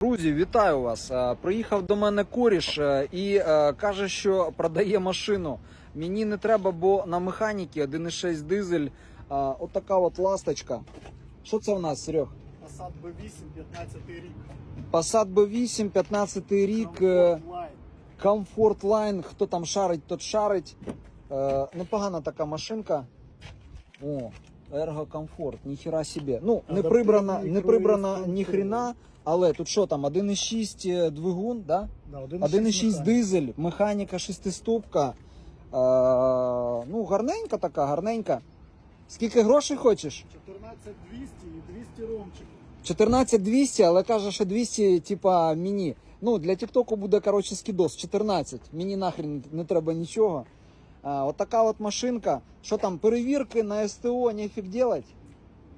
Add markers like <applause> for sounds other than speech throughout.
Друзі, вітаю вас. Е, Приїхав до мене коріш е, і е, каже, що продає машину. Мені не треба, бо на механіки 1,6 дизель. Отака от ласточка. Що це у нас, Серег? Passat B8, 15 рік. Passat B8, 15 рік. Comfort Line. Comfort Line. Хто там шарить, тот шарить. Непогана така машинка. О, Comfort, ніхіра собі. Ну, не прибрана, не прибрана ні хрена, але тут що там, 1,6 двигун, да? Да, 1,6 дизель, механіка шестиступка. Е, ну, гарненька така, гарненька. Скільки грошей хочеш? 14200 і 200 ромчик. 14200, але каже, що 200, типа, міні. Ну, для Тіктоку буде, коротше, скідос. 14. Мені нахрен не треба нічого. От така от машинка. Що там, перевірки на СТО, нефіг делать?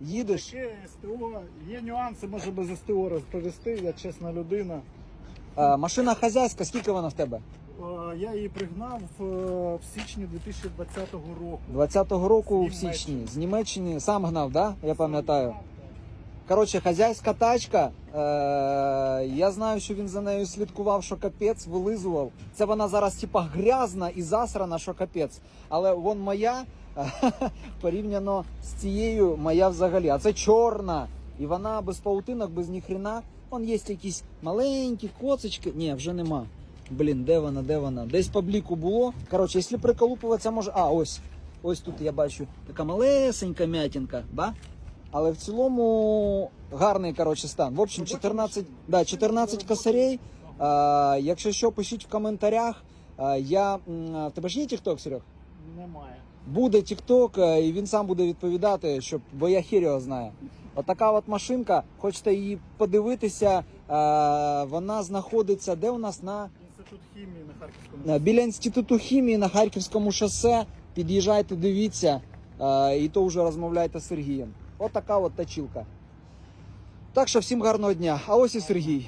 Їдеш. Таке СТО. Є нюанси, може без СТО розповісти, я чесна людина. А, машина хазяйська, скільки вона в тебе? Я її пригнав е, в січні 2020 року. 20-го року в січні. З Німеччини сам гнав, да? Я пам'ятаю. Коротше, хазяйська тачка. Е, я знаю, що він за нею слідкував, що капець вилизував. Це вона зараз типа грязна і засрана, що капець. Але вон моя <laughs> порівняно з цією, моя взагалі. А це чорна. І вона без паутинок, без ніхрена. Вон є якісь маленькі коцочки. Ні, вже нема. Блін, де вона, де вона? Десь по бліку було. Коротше, якщо приколупуватися, може. А, ось. Ось тут я бачу така малесенька м'ятінка, ба? Але в цілому гарний коротше, стан. В общем, 14, да, 14 косарей. А, якщо що, пишіть в коментарях. А, я, в тебе ж є TikTok, Серег? Немає. Буде TikTok, е, і він сам буде відповідати, щоб, бо я хір його знаю. Отака от машинка, хочете її подивитися, е, вона знаходиться де у нас на Інститут хімії на Харківському. Е, Біля інституту хімії на Харківському шосе. Під'їжджайте, дивіться, е, і то вже розмовляйте з Сергієм. От така от точилка. Так що всім гарного дня. А ось і Сергій.